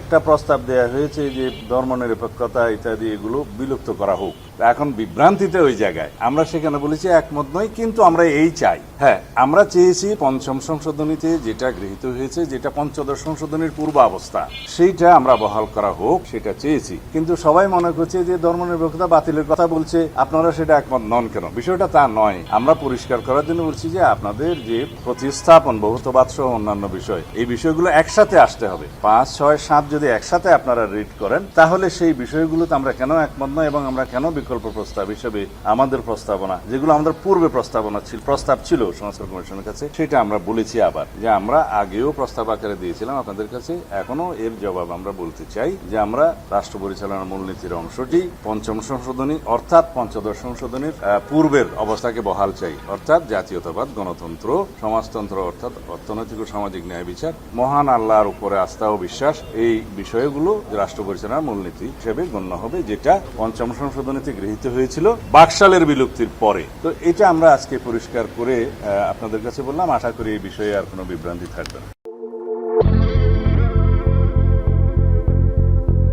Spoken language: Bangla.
একটা প্রস্তাব দেয়া হয়েছে যে ধর্মনিরপেক্ষতা ইত্যাদি এগুলো বিলুপ্ত করা হোক। এখন বিভ্রান্তিতে ওই জায়গায়। আমরা সেখানে বলেছি একমত নই, কিন্তু আমরা এই চাই। হ্যাঁ আমরা চেয়েছি পঞ্চম সংশোধনীতে যেটা গৃহীত হয়েছে, যেটা পঞ্চদশ সংশোধনীর পূর্ব অবস্থা সেইটা আমরা বহাল করা হোক, সেটা চেয়েছি। কিন্তু সবাই মনে করছে যে ধর্মনিরপেক্ষতা বাতিলের কথা বলছে, আপনারা সেটা একমত নন কেন? বিষয়টা তা নয়। আমরা পরিষ্কার করার জন্য বলছি যে আপনাদের যে প্রতিস্থাপন বহুত্ববাদ সহ অন্যান্য বিষয়, এই বিষয়গুলো একসাথে আসতে হবে। পাঁচ, ছয়, সাত যদি একসাথে আপনারা রিড করেন, তাহলে সেই বিষয়গুলোতে আমরা কেন একমত নয় এবং আমরা কেন বিকল্প প্রস্তাব হিসেবে আমাদের প্রস্তাবনা, যেগুলো আমাদের পূর্বে প্রস্তাবনা ছিল, প্রস্তাব ছিল সংস্কার কমিশনের কাছে, সেটা আমরা বলেছি আবার যে আমরা আগেও প্রস্তাব আকারে দিয়েছিলাম আপনাদের কাছে এখনও এর জবাব আমরা বলতে চাই যে আমরা রাষ্ট্র পরিচালনার মূলনীতির অংশটি পঞ্চম সংশোধনী অর্থাৎ পঞ্চদশ সংশোধনীর পূর্বের অবস্থাকে বহাল চাই, অর্থাৎ জাতীয়তাবাদ, গণতন্ত্র, সমাজতন্ত্র অর্থাৎ অর্থনৈতিক ও সামাজিক ন্যায় বিচার, মহান আল্লাহর উপরে আস্থা ও বিশ্বাস, এই বিষয়গুলো রাষ্ট্র পরিচালনার মূলনীতি হিসেবে গণ্য হবে, যেটা পঞ্চম সংশোধনীতে গৃহীত হয়েছিল বাকশালের বিলুপ্তির পরে। তো এটা আমরা আজকে পরিষ্কার করে আপনাদের কাছে বললাম, আশা করি এই বিষয়ে আর কোনো বিভ্রান্তি থাকবে না।